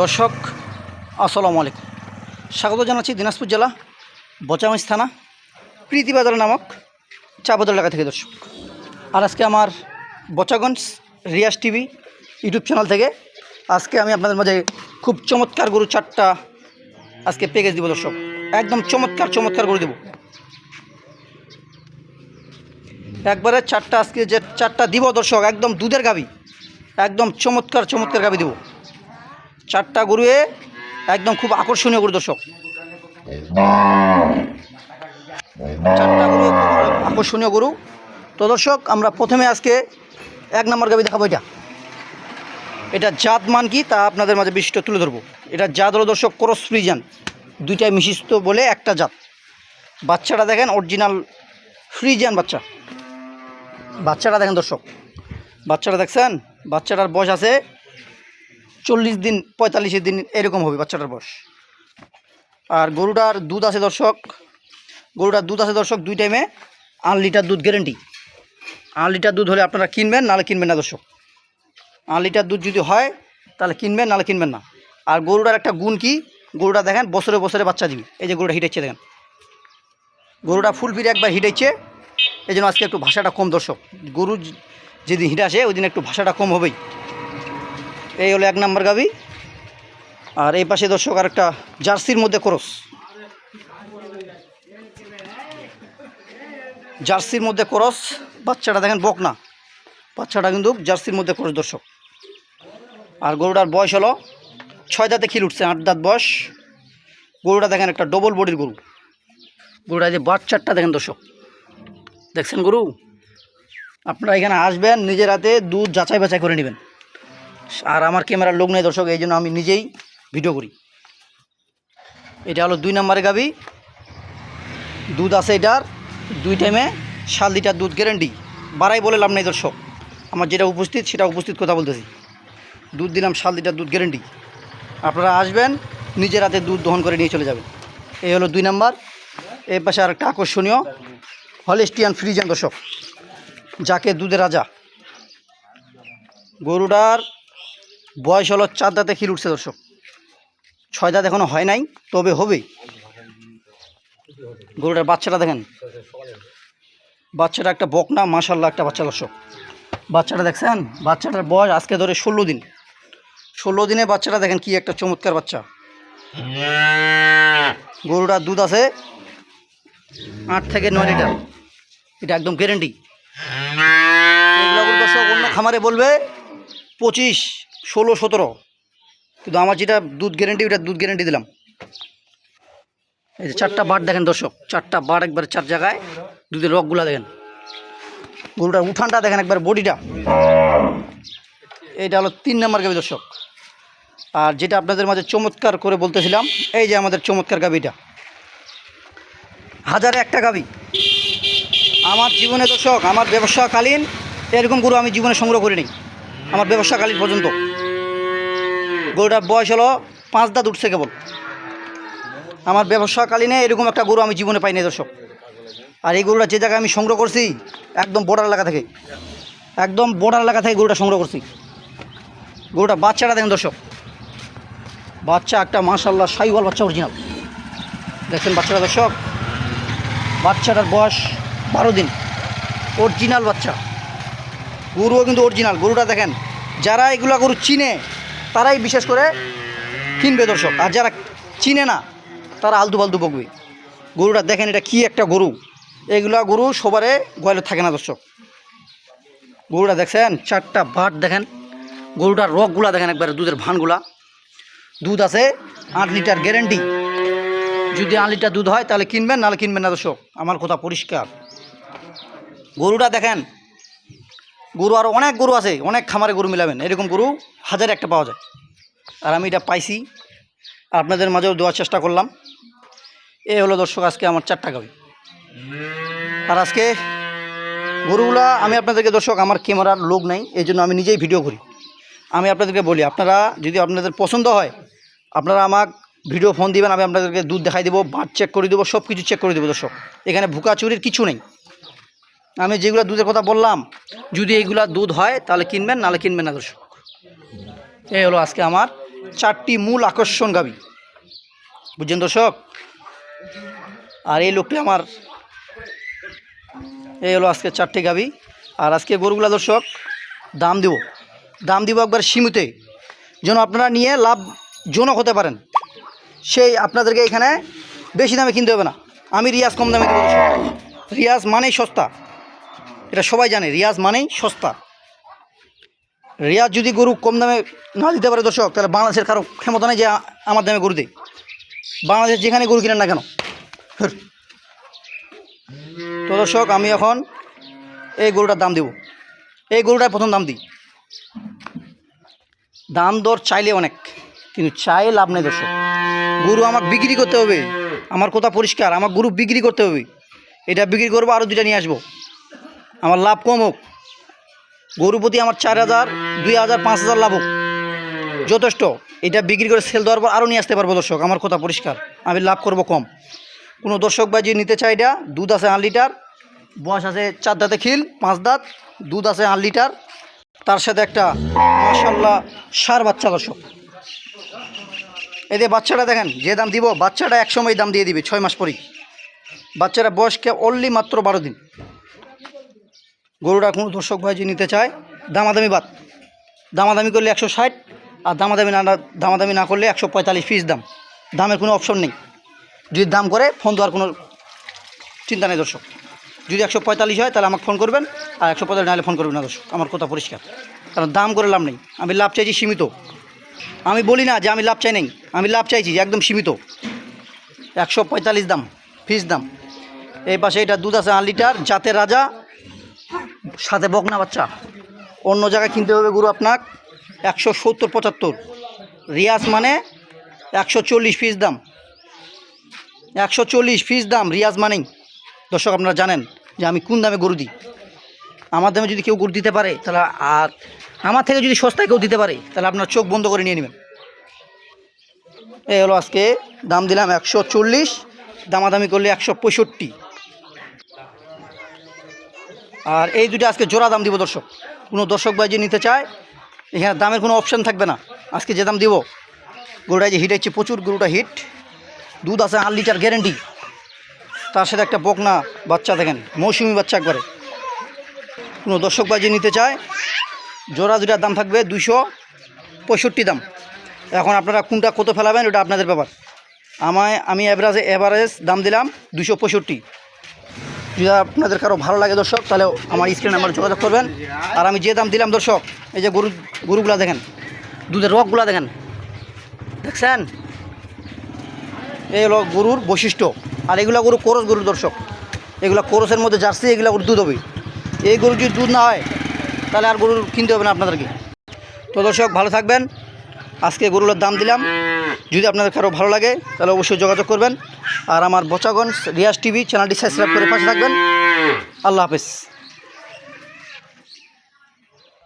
দর্শক, আসসালামু আলাইকুম। স্বাগত জানাচ্ছি দিনাজপুর জেলা বচামাইশ থানা প্রীতিবাজার নামক চাপদল এলাকা থেকে দর্শক। আর আজকে আমার Bochaganj Riyas TV YouTube channel থেকে আজকে আমি আপনাদের মাঝে খুব চমৎকার গরু চারটা আজকে প্যাকেজ দিব দর্শক। একদম চমৎকার চমৎকার গরু দেব। একবারে চারটা আজকে যে চারটা দিব দর্শক, একদম দুধের গাবি একদম চমৎকার চমৎকার গাবি দেবো। চারটা গরুয়ে একদম খুব আকর্ষণীয় গরু দর্শক। চারটা গরু আকর্ষণীয় গরু। তো দর্শক, আমরা প্রথমে আজকে এক নম্বর গাবি দেখাবো এটা। এটা জাত মান কি তা আপনাদের মাঝে বিশিষ্ট তুলে ধরবো। এটা জাত হলো দর্শক ক্রস ফ্রিজান দুইটাই মিশিষ্ট বলে একটা জাত। বাচ্চাটা দেখেন অরিজিনাল ফ্রিজান বাচ্চা। বাচ্চাটা দেখেন দর্শক। বাচ্চাটা দেখছেন? বাচ্চাটার বয়স আছে চল্লিশ দিন পঁয়তাল্লিশ দিন এরকম হবে বাচ্চাটার বয়স। আর গরুটার দুধ আছে দর্শক, গরুটার দুধ আছে দর্শক দুই টাইমে আট লিটার দুধ গ্যারেন্টি আট লিটার দুধ হলে আপনারা কিনবেন, নাহলে কিনবেন না দর্শক। আট লিটার দুধ যদি হয়, তাহলে কিনবেন, নাহলে কিনবেন না। আর গরুটার একটা গুণ কি? গরুটা দেখেন, বছরে বছরে বাচ্চা দিবে। এই যে গরুটা হিটেছে দেখেন। গরুটা ফুল ফিরে একবার হিটেছে এই জন্য আজকে একটু ভাষাটা কম দর্শক। গরু যেদিন হিট আসে ওই দিন একটু ভাষাটা কম হবেই। এই হলো এক নম্বর গাবি। আর এই পাশে দর্শক আর একটা জার্সির মধ্যে ক্রস। জার্সির মধ্যে ক্রস, বাচ্চাটা দেখেন বক না বাচ্চাটা কিন্তু জার্সির মধ্যে ক্রস দর্শক। আর গরুটার বয়স হলো, ছয় দাঁতে খিল উঠছে, আট দাঁত বয়স। গরুটা দেখেন একটা ডবল বডির গরু। গরুটা যে বাচ্চারটা দেখেন দর্শক। দেখছেন গরু? আপনারা এখানে আসবেন, নিজের হাতে দুধ যাচাই বাছাই করে নেবেন। আর আমার ক্যামেরার লোক নেই দর্শক, এই জন্য আমি নিজেই ভিডিও করি। এটা হলো দুই নম্বরের গাবি। দুধ আছে এটার, দুই টাইমে সাত লিটার দুধ গ্যারেন্টি বাড়াই বলে লাভ নেই দর্শক। আমার যেটা উপস্থিত, সেটা উপস্থিত কথা বলতেছি। দুধ দিলাম, সাত লিটার দুধ গ্যারেন্টি আপনারা আসবেন, নিজের হাতে দুধ দহন করে নিয়ে চলে যাবেন। এই হলো দুই নাম্বার। এর পাশে আর একটা আকর্ষণীয় হলিস্টিয়ান ফ্রিজান দর্শক, যাকে দুধের রাজা। গরুটার বয়স হলো চার দাঁতে খিল উঠছে দর্শক। ছয় দাঁত এখনও হয় নাই, তবে হবে। গরুটার বাচ্চাটা দেখেন। বাচ্চাটা একটা বকনা মাশাল্লাহ একটা বাচ্চা দর্শক। বাচ্চাটা দেখছেন? বাচ্চাটার বয়স আজকে ধরে ষোলো দিন। ষোলো দিনে বাচ্চাটা দেখেন কি একটা চমৎকার বাচ্চা। গরুটার দুধ আছে আট থেকে নয় লিটার। এটা একদম গ্যারেন্টি দর্শক অন্য খামারে বলবে পঁচিশ। ষোলো, সতেরো। কিন্তু আমার যেটা দুধ গ্যারেন্টি ওটা দুধ গ্যারেন্টি দিলাম। এই যে চারটা বার দেখেন দর্শক, চারটা বার একবার চার জায়গায় দুধের রকগুলা দেখেন। গরুটার উঠানটা দেখেন একবার বডিটা। এইটা হলো তিন নম্বর গাবি দর্শক। আর যেটা আপনাদের মাঝে চমৎকার করে বলতেছিলাম, এই যে আমাদের চমৎকার গাবিটা। হাজারে একটা গাবি। আমার জীবনে দর্শক, আমার ব্যবসাকালীন এরকম গরু আমি জীবনে সংগ্রহ করিনি। আমার ব্যবসাকালীন পর্যন্ত। গরুটার বয়স হলো পাঁচ দাঁত উঠছে কেবল। আমার ব্যবসাকালীনে এরকম একটা গরু আমি জীবনে পাইনি দর্শক। আর এই গরুটা যে জায়গায় আমি সংগ্রহ করছি, একদম বর্ডার এলাকা থেকে। একদম বর্ডার এলাকা থেকে গরুটা সংগ্রহ করছি। গরুটা বাচ্চাটা দেখেন দর্শক। বাচ্চা একটা মাশাল্লাহ সাইওয়াল বাচ্চা অরিজিনাল দেখছেন বাচ্চাটা দর্শক? বাচ্চাটার বয়স বারো দিন। অরিজিনাল বাচ্চা। গরুও কিন্তু অরিজিনাল গরুটা দেখেন। যারা এগুলা গরু চিনে, তারাই বিশেষ করে কিনবে দর্শক। আর যারা চিনে না, তারা আলতু ফালতু বকবে। গরুটা দেখেন এটা কি একটা গরু। এগুলা গরু সবারে গোয়ালে থাকে না দর্শক। গরুটা দেখছেন, চারটা বাট দেখেন। গরুটার রকগুলা দেখেন একবারে, দুধের ভানগুলা। দুধ আছে আট লিটার গ্যারেন্টি যদি আট লিটার দুধ হয়, তাহলে কিনবেন, নাহলে কিনবেন না দর্শক। আমার কথা পরিষ্কার। গরুটা দেখেন গরু আরও অনেক গরু আছে, অনেক খামারে গরু মিলাবেন। এরকম গরু হাজার একটা পাওয়া যায়। আর আমি এটা পাইছি, আপনাদের মাঝেও দেওয়ার চেষ্টা করলাম। এ হলো দর্শক, আজকে আমার চারটা গাবি। আর আজকে গরুগুলা, আমি আপনাদেরকে দর্শক, আমার ক্যামেরার লোক নাই এই জন্য আমি নিজেই ভিডিও করি। আমি আপনাদেরকে বলি, আপনারা যদি আপনাদের পছন্দ হয়, আপনারা আমাকে ভিডিও ফোন দিবেন, আমি আপনাদেরকে দুধ দেখাই দেবো বাট চেক করে দেবো সব কিছু চেক করে দেবো দর্শক। এখানে ভুকা চুরির কিছু নেই। আমি যেগুলো দুধের কথা বললাম, যদি এইগুলা দুধ হয়, তাহলে কিনবেন, নাহলে কিনবেন না দর্শক। এই হলো আজকে আমার চারটি মূল আকর্ষণ গাবি। বুঝছেন দর্শক? আর এই লোকটি আমার, এই হলো আজকে চারটি গাবি। আর আজকে গরুগুলা দর্শক, দাম দিব। দাম দিব একবার সীমিতে, যেন আপনারা নিয়ে লাভজনক হতে পারেন। সেই আপনাদেরকে এখানে বেশি দামে কিনতে হবে না। আমি রিয়াজ কম দামে রিয়াজ মানেই সস্তা। এটা সবাই জানে, রিয়াজ মানেই সস্তা। রিয়াজ যদি গরু কম দামে না দিতে পারে দর্শক, তাহলে বাংলাদেশের কারও ক্ষমতা নেই যে আমার দামে গরু দেয়। বাংলাদেশ যেখানে গরু কিনেন না কেন? তো দর্শক, আমি এখন এই গরুটার দাম দেব। এই গরুটার প্রথম দাম দিই। দাম দর চাইলে অনেক, কিন্তু চাই লাভ নেই দর্শক। গরু আমাকে বিক্রি করতে হবে, আমার কথা পরিষ্কার আমার গরু বিক্রি করতে হবে। এটা বিক্রি করব আরও দুইটা নিয়ে আসব। আমার লাভ কম হোক। গরু প্রতি আমার চার হাজার, দুই হাজার, পাঁচ হাজার লাভ হোক। যথেষ্ট। এটা বিক্রি করে সেল দেওয়ার পর আরও নিয়ে আসতে পারব দর্শক, আমার কথা পরিষ্কার। আমি লাভ করব কম। কোনো দর্শক বা যে নিতে চাই এটা, দুধ আছে আট লিটার, বয়স আছে চার দাঁতে খিল, পাঁচ দাঁত, দুধ আছে আট লিটার। তার সাথে একটা মাসাল্লাহ সার বাচ্চা দর্শক। যে বাচ্চাটা দেখেন, যে দাম দিব, বাচ্চাটা একসময় দাম দিয়ে দিবে, ছয় মাস পরেই। বাচ্চারা বয়সকে অনলি মাত্র বারো দিন। গরুটা কোনো দর্শক ভাই যে নিতে চায়, দামাদামি বাদ। দামাদামি করলে একশো ষাট, আর দামাদামি না দামাদামি না করলে একশো পঁয়তাল্লিশ ফিস দাম। দামের কোনো অপশন নেই। যদি দাম করে, ফোন দেওয়ার কোনো চিন্তা নেই দর্শক। যদি একশো পঁয়তাল্লিশ হয়, তাহলে আমাকে ফোন করবেন, আর একশো পঁয়তাল্লিশ নাহলে ফোন করবেন না দর্শক। আমার কথা পরিষ্কার। কারণ দাম করে লাভ নেই। আমি লাভ চাইছি সীমিত। আমি বলি না যে আমি লাভ চাই নেই। আমি লাভ চাইছি একদম সীমিত। একশো পঁয়তাল্লিশ দাম ফিস দাম। এই পাশে এটা দুধ আছে আট লিটার, জাতের রাজা। সাথে বকনা বাচ্চা। অন্য জায়গায় কিনতে হবে গরু আপনার একশো সত্তর, পঁচাত্তর। রিয়াজ মানে একশো চল্লিশ ফিস দাম। একশো চল্লিশ ফিস দাম, রিয়াজ মানেই। দর্শক, আপনারা জানেন যে আমি কোন দামে গরু দিই। আমার দামে যদি কেউ গরু দিতে পারে, তাহলে আর আমার থেকে যদি সস্তায় কেউ দিতে পারে, তাহলে আপনার চোখ বন্ধ করে নিয়ে নেবেন। এই হলো আজকে, দাম দিলাম একশো চল্লিশ, দামাদামি করলে একশো পঁয়ষট্টি। আর এই দুটো আজকে জোড়া দাম দিব দর্শক। কোনো দর্শক ভাই যে নিতে চায়, এখানে দামের কোনো অপশান থাকবে না। আজকে যে দাম দিব, গরুটা যে হিট হচ্ছে প্রচুর, গরুটা হিট দুধ আছে আট লিটার গ্যারেন্টি তার সাথে একটা বকনা বাচ্চা দেখেন, মৌসুমি বাচ্চা একবারে। কোনো দর্শক ভাই যে নিতে চায়, জোড়া দুটার দাম থাকবে দুশো পঁয়ষট্টি দাম। এখন আপনারা কোনটা কত ফেলাবেন, ওটা আপনাদের ব্যাপার। আমায় আমি অ্যাভারেজ অ্যাভারেজ দাম দিলাম দুশো পঁয়ষট্টি। যদি আপনাদের কারও ভালো লাগে দর্শক, তাহলে আমার স্ক্রিন নাম্বার যোগাযোগ করবেন। আর আমি যে দাম দিলাম দর্শক, এই যে গরু গরুগুলা দেখেন, দুধের রকগুলা দেখেন। দেখছেন? এই হলো গরুর বৈশিষ্ট্য। আর এগুলো গরু কোরস গরুর দর্শক। এগুলো কোরসের মধ্যে জার্সি, এগুলো গরুর দুধ হবে। এই গরু যদি দুধ না হয়, তাহলে আর গরুর কিনতে হবে না আপনাদেরকে। তো দর্শক, ভালো থাকবেন। আজকে গরুগুলোর দাম দিলাম। যদি আপনাদের কারও ভালো লাগে, তাহলে অবশ্যই যোগাযোগ করবেন। আর আমার বচাগঞ্জ রিয়াজ টিভি চ্যানেলটি সাবস্ক্রাইব করে পাশে থাকবেন। আল্লাহ হাফেজ।